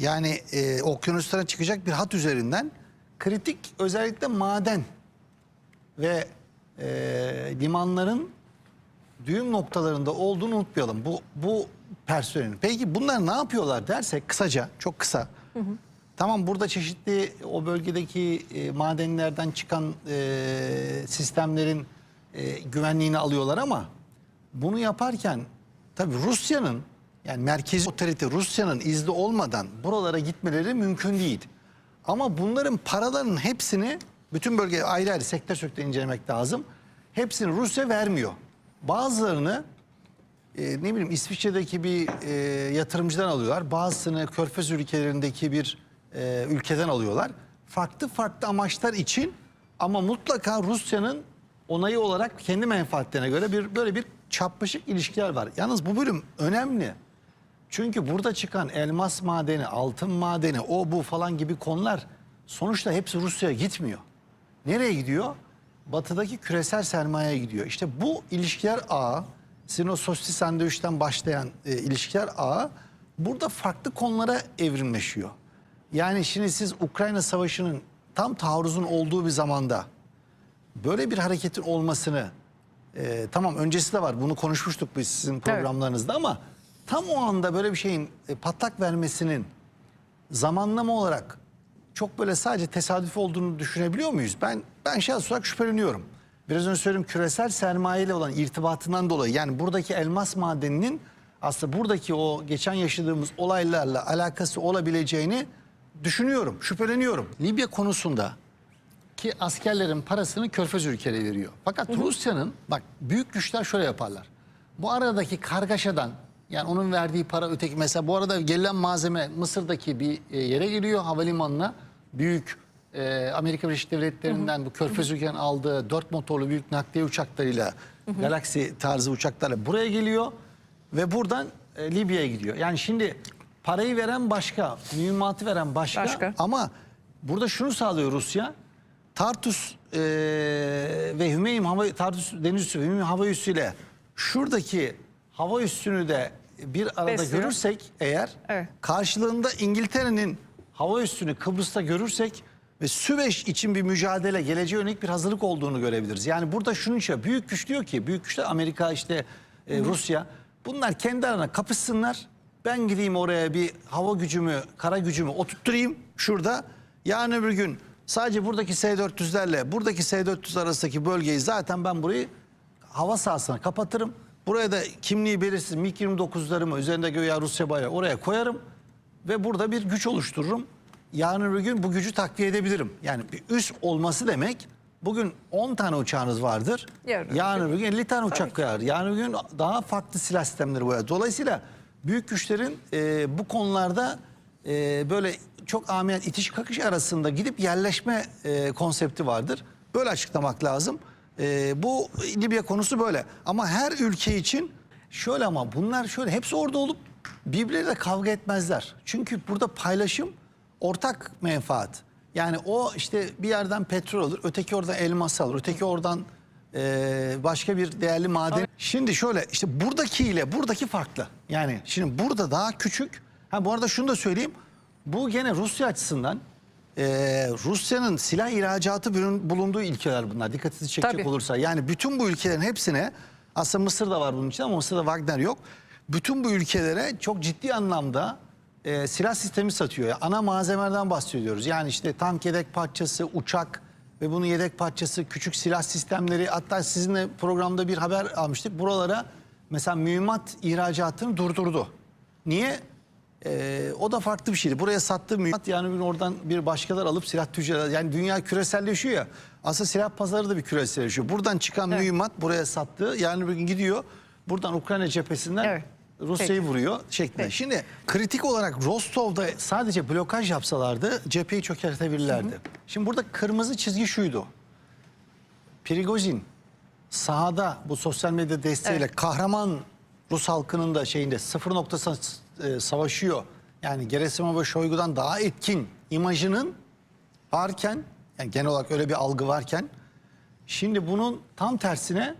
Yani e, okyanuslara çıkacak bir hat üzerinden kritik özellikle maden ve e, limanların düğüm noktalarında olduğunu unutmayalım. Bu bu personelin. Peki bunlar ne yapıyorlar dersek kısaca, çok kısa. Tamam burada çeşitli o bölgedeki e, madenlerden çıkan e, sistemlerin e, güvenliğini alıyorlar ama bunu yaparken tabii Rusya'nın yani merkezi otorite Rusya'nın izni olmadan buralara gitmeleri mümkün değil. Ama bunların paralarının hepsini bütün bölge ayrı ayrı sektör sektör incelemek lazım. Hepsini Rusya vermiyor. Bazılarını e, ne bileyim İsviçre'deki bir e, yatırımcıdan alıyorlar. Bazısını Körfez ülkelerindeki bir e, ülkeden alıyorlar. Farklı farklı amaçlar için ama mutlaka Rusya'nın onayı olarak kendi menfaatlerine göre bir böyle bir çarpışık ilişkiler var. Yalnız bu bölüm önemli. Çünkü burada çıkan elmas madeni, altın madeni, o bu falan gibi konular sonuçta hepsi Rusya'ya gitmiyor. Nereye gidiyor? Batıdaki küresel sermayeye gidiyor. İşte bu ilişkiler ağı, sizin o sosyetik sandviçten başlayan e, ilişkiler ağı burada farklı konulara evrimleşiyor. Yani şimdi siz Ukrayna Savaşı'nın tam taarruzun olduğu bir zamanda böyle bir hareketin olmasını e, tamam öncesi de var bunu konuşmuştuk biz sizin programlarınızda ama tam o anda böyle bir şeyin e, patlak vermesinin zamanlama olarak çok böyle sadece tesadüf olduğunu düşünebiliyor muyuz? Ben ben şahs olarak şüpheleniyorum. Biraz önce söyledim küresel sermaye ile olan irtibatından dolayı yani buradaki elmas madeninin aslında buradaki o geçen yaşadığımız olaylarla alakası olabileceğini düşünüyorum, şüpheleniyorum. Libya konusunda ki askerlerin parasını körfez ülkeleri veriyor. Fakat Rusya'nın bak büyük güçler şöyle yaparlar. Bu aradaki kargaşadan yani onun verdiği para öteki mesela bu arada gelen malzeme Mısır'daki bir e, yere geliyor havalimanına büyük e, Amerika Birleşik Devletleri'nden bu körfez ülkenin aldığı dört motorlu büyük nakliye uçaklarıyla Galaxy tarzı uçaklarla buraya geliyor ve buradan e, Libya'ya gidiyor. Yani şimdi parayı veren başka, mühimmatı veren başka, Başka. ama burada şunu sağlıyor Rusya. Tartus e, ve Hümeym hava Tartus deniz üssü Hümeym hava üssüyle şuradaki hava üssünü de bir arada Besliyor. görürsek eğer Evet. karşılığında İngiltere'nin hava üssünü Kıbrıs'ta görürsek ve Süveyş için bir mücadele, geleceğe yönelik bir hazırlık olduğunu görebiliriz. Yani burada şunun için büyük güç diyor ki büyük güçler Amerika işte e, Rusya bunlar kendi arasında kapışsınlar. Ben gideyim oraya bir hava gücümü, kara gücümü oturtturayım şurada. Yarın öbür gün sadece buradaki S-400'lerle buradaki S-400 arasındaki bölgeyi zaten ben burayı hava sahasına kapatırım. Buraya da kimliği belirsiz MiG-29'larımı üzerinde göğe Rusya bayrağı oraya koyarım. Ve burada bir güç oluştururum. Yarın öbür gün bu gücü takviye edebilirim. Yani bir üs olması demek bugün 10 tane uçağınız vardır. Yarın Yarın, öbür gün 50 tane uçak koyar. Yarın öbür gün daha farklı silah sistemleri koyar. Dolayısıyla büyük güçlerin e, bu konularda e, böyle çok amiyet itiş kakış arasında gidip yerleşme e, konsepti vardır. Böyle açıklamak lazım. E, bu Libya konusu böyle. Ama her ülke için şöyle ama bunlar şöyle hepsi orada olup birbirleriyle kavga etmezler. Çünkü burada paylaşım ortak menfaat. Yani o işte bir yerden petrol alır, öteki oradan elmas alır, öteki oradan e, başka bir değerli maden. Şimdi şöyle işte buradakiyle buradaki farklı. Yani şimdi burada daha küçük. Ha bu arada şunu da söyleyeyim. Bu gene Rusya açısından e, Rusya'nın silah ihracatı bulunduğu ülkeler bunlar. Dikkatinizi çekecek Tabii. olursa. Yani bütün bu ülkelerin hepsine aslında Mısır da var bunun için ama Mısır'da Wagner yok. Bütün bu ülkelere çok ciddi anlamda e, silah sistemi satıyor. Yani ana malzemeden bahsediyoruz. Yani işte tank yedek parçası, uçak ve bunun yedek parçası, küçük silah sistemleri. Hatta sizinle programda bir haber almıştık. Buralara mesela mühimmat ihracatını durdurdu. Niye? Ee, o da farklı bir şeydi. Buraya sattığı mühimmat yani bir oradan bir başkalar alıp silah tüccarı yani dünya küreselleşiyor ya. Aslında silah pazarı da bir küreselleşiyor. Buradan çıkan mühimmat buraya sattığı yani bir gün gidiyor. Buradan Ukrayna cephesinden Evet. Rusya'yı vuruyor şeklinde. Peki. Şimdi kritik olarak Rostov'da sadece blokaj yapsalardı cepheyi çökertebilirlerdi. Şimdi burada kırmızı çizgi şuydu. Prigozhin sahada bu sosyal medya desteğiyle kahraman Rus halkının da şeyinde sıfır noktasına e, savaşıyor. Yani Gerasimov ve Şoygu'dan daha etkin imajının varken yani genel olarak öyle bir algı varken şimdi bunun tam tersine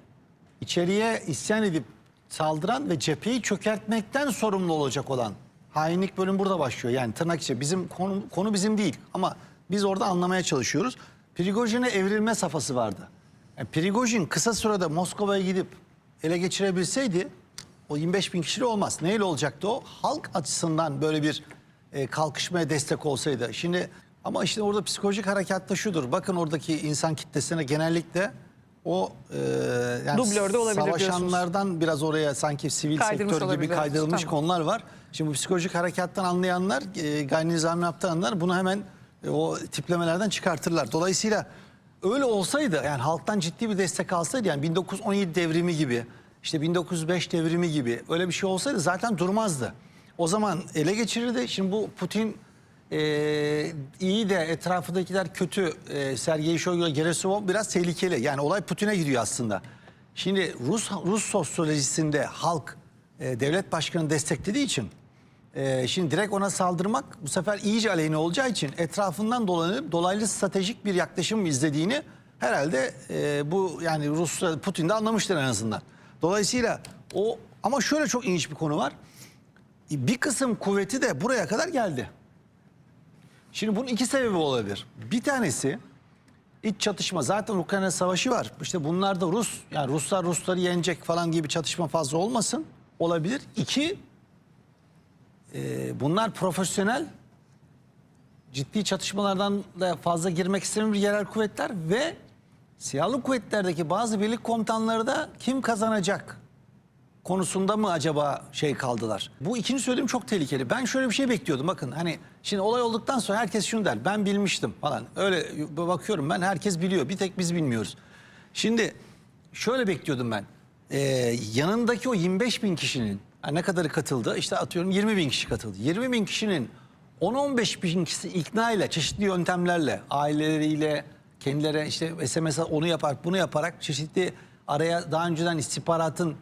içeriye isyan edip saldıran ve cepheyi çökertmekten sorumlu olacak olan hainlik bölüm burada başlıyor. Yani tırnak içi bizim konu, konu bizim değil ama biz orada anlamaya çalışıyoruz. Prigojin'e evrilme safhası vardı. Yani Prigojin kısa sürede Moskova'ya gidip ele geçirebilseydi o 25 bin kişili olmaz. Neyle olacaktı o? Halk açısından böyle bir e, kalkışmaya destek olsaydı. Şimdi ama işte orada psikolojik harekatta şudur. Bakın oradaki insan kitlesine genellikle o e, yani Dublör de olabilir savaşanlardan biraz oraya sanki sivil Kaydırmış sektör gibi olabilir. kaydırılmış Tamam. konular var. Şimdi bu psikolojik harekattan anlayanlar, e, gayri nizami yaptıranlar bunu hemen e, o tiplemelerden çıkartırlar. Dolayısıyla öyle olsaydı yani halktan ciddi bir destek alsaydı yani 1917 devrimi gibi işte 1905 devrimi gibi öyle bir şey olsaydı zaten durmazdı. O zaman ele geçirirdi. Şimdi bu Putin e, iyi de etrafındakiler kötü. E, Sergey Shoigu, Gerasimov biraz tehlikeli. Yani olay Putin'e gidiyor aslında. Şimdi Rus Rus sosyolojisinde halk e, devlet başkanını desteklediği için e, şimdi direkt ona saldırmak bu sefer iyice aleyhine olacağı için etrafından dolanıp dolaylı stratejik bir yaklaşım izlediğini herhalde e, bu yani Rus Putin de anlamıştır en azından. Dolayısıyla o ama şöyle çok ilginç bir konu var. Bir kısım kuvveti de buraya kadar geldi. Şimdi bunun iki sebebi olabilir. Bir tanesi iç çatışma. Zaten Ukrayna savaşı var. İşte bunlar da Rus, yani Ruslar Rusları yenecek falan gibi çatışma fazla olmasın. Olabilir. İki, e, bunlar profesyonel, ciddi çatışmalardan da fazla girmek istemeyen yerel kuvvetler ve silahlı kuvvetlerdeki bazı birlik komutanları da kim kazanacak konusunda mı acaba şey kaldılar? Bu ikinci söylediğim çok tehlikeli. Ben şöyle bir şey bekliyordum bakın hani şimdi olay olduktan sonra herkes şunu der ben bilmiştim falan. Öyle bakıyorum ben herkes biliyor bir tek biz bilmiyoruz. Şimdi şöyle bekliyordum ben Ee, yanındaki o 25 bin kişinin ha, ne kadarı katıldı işte atıyorum 20 bin kişi katıldı. 20 bin kişinin 10-15 bin kişisi ikna ile çeşitli yöntemlerle aileleriyle kendileri işte SMS onu yaparak bunu yaparak çeşitli araya daha önceden istihbaratın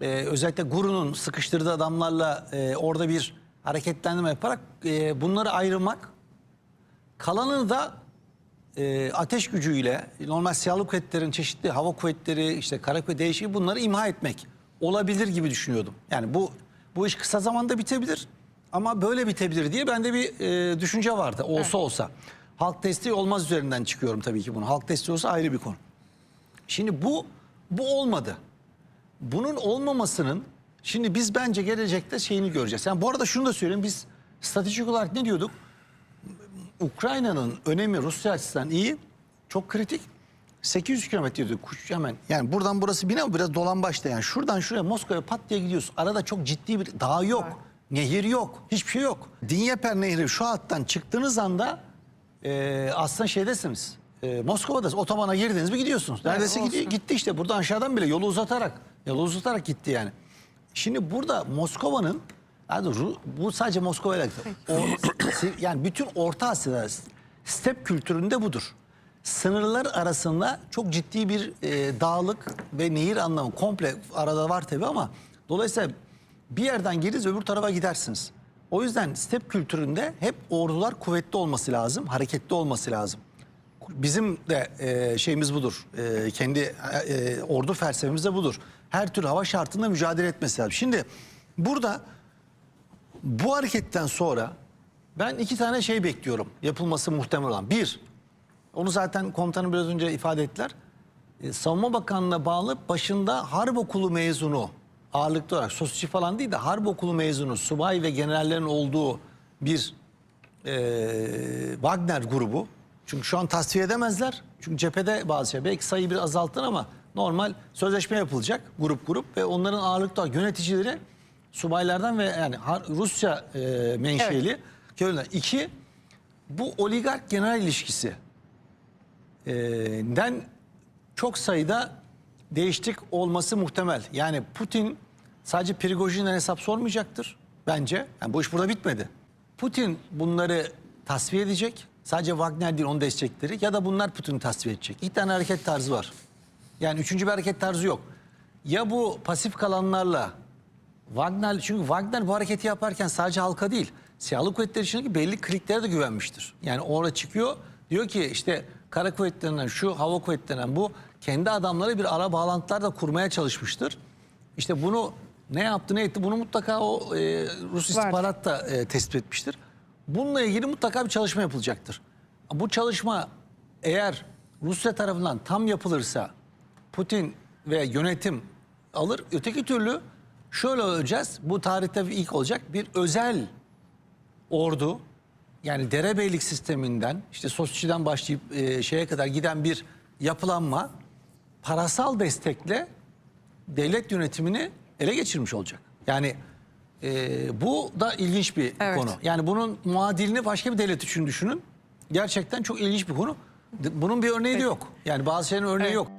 e, özellikle Guru'nun sıkıştırdığı adamlarla e, orada bir hareketlendirme yaparak e, bunları ayırmak kalanını da e, ateş gücüyle normal silahlı kuvvetlerin çeşitli hava kuvvetleri işte kara kuvvet değişik bunları imha etmek olabilir gibi düşünüyordum. Yani bu bu iş kısa zamanda bitebilir ama böyle bitebilir diye bende bir e, düşünce vardı olsa olsa. Halk desteği olmaz üzerinden çıkıyorum tabii ki bunu. Halk desteği olsa ayrı bir konu. Şimdi bu bu olmadı. Bunun olmamasının şimdi biz bence gelecekte şeyini göreceğiz. Yani bu arada şunu da söyleyeyim biz stratejik olarak ne diyorduk? Ukrayna'nın önemi Rusya açısından iyi, çok kritik. 800 kilometre diyorduk kuş hemen. Yani buradan burası bine ama biraz dolan başta yani. Şuradan şuraya Moskova'ya pat diye gidiyorsun. Arada çok ciddi bir dağ yok. Nehir yok. Hiçbir şey yok. Dinyeper Nehri şu hattan çıktığınız anda e, aslında şeydesiniz. E, Moskova'da otobana girdiniz mi gidiyorsunuz. Neredeyse olsun. gidiyor, gitti işte. Burada aşağıdan bile yolu uzatarak. Yolu uzatarak gitti yani. Şimdi burada Moskova'nın yani Ru- bu sadece Moskova ile yani bütün Orta Asya'da step kültüründe budur. Sınırlar arasında çok ciddi bir e, dağlık ve nehir anlamı komple arada var tabii ama dolayısıyla bir yerden geliriz öbür tarafa gidersiniz. O yüzden step kültüründe hep ordular kuvvetli olması lazım, hareketli olması lazım. Bizim de e, şeyimiz budur. E, kendi e, ordu felsefemiz de budur. Her tür hava şartında mücadele etmesi lazım. Şimdi burada bu hareketten sonra ben iki tane şey bekliyorum yapılması muhtemel olan. Bir, onu zaten komutanım biraz önce ifade ettiler. E, Savunma Bakanlığı'na bağlı başında harp okulu mezunu ağırlıklı olarak sosyoçi falan değil de harp okulu mezunu subay ve generallerin olduğu bir e, Wagner grubu. Çünkü şu an tasfiye edemezler. Çünkü cephede bazı şey. Belki sayı bir azaltın ama normal sözleşme yapılacak grup grup ve onların ağırlıklı olarak yöneticileri subaylardan ve yani Rusya e, menşeli köylüler. İki, bu oligark genel ilişkisi e, den çok sayıda değişiklik olması muhtemel. Yani Putin sadece Prigojin'den hesap sormayacaktır bence. Yani bu iş burada bitmedi. Putin bunları tasfiye edecek. Sadece Wagner değil onu destekleri ya da bunlar Putin'i tasfiye edecek. İki tane hareket tarzı var. Yani üçüncü bir hareket tarzı yok. Ya bu pasif kalanlarla Wagner çünkü Wagner bu hareketi yaparken sadece halka değil silahlı kuvvetler içindeki belli kliklere de güvenmiştir. Yani orada çıkıyor diyor ki işte kara kuvvetlerinden şu hava kuvvetlerinden bu kendi adamları bir ara bağlantılar da kurmaya çalışmıştır. İşte bunu Ne yaptı ne etti bunu mutlaka o e, Rus istihbarat da e, tespit etmiştir. Bununla ilgili mutlaka bir çalışma yapılacaktır. Bu çalışma eğer Rusya tarafından tam yapılırsa Putin ve yönetim alır. Öteki türlü şöyle öleceğiz. Bu tarihte ilk olacak. Bir özel ordu yani derebeylik sisteminden işte Sosçi'den başlayıp e, şeye kadar giden bir yapılanma parasal destekle devlet yönetimini ele geçirmiş olacak. Yani e, bu da ilginç bir Evet. konu. Yani bunun muadilini başka bir devlet için düşünün. Gerçekten çok ilginç bir konu. Bunun bir örneği de yok. Yani bazı şeylerin örneği Evet. yok.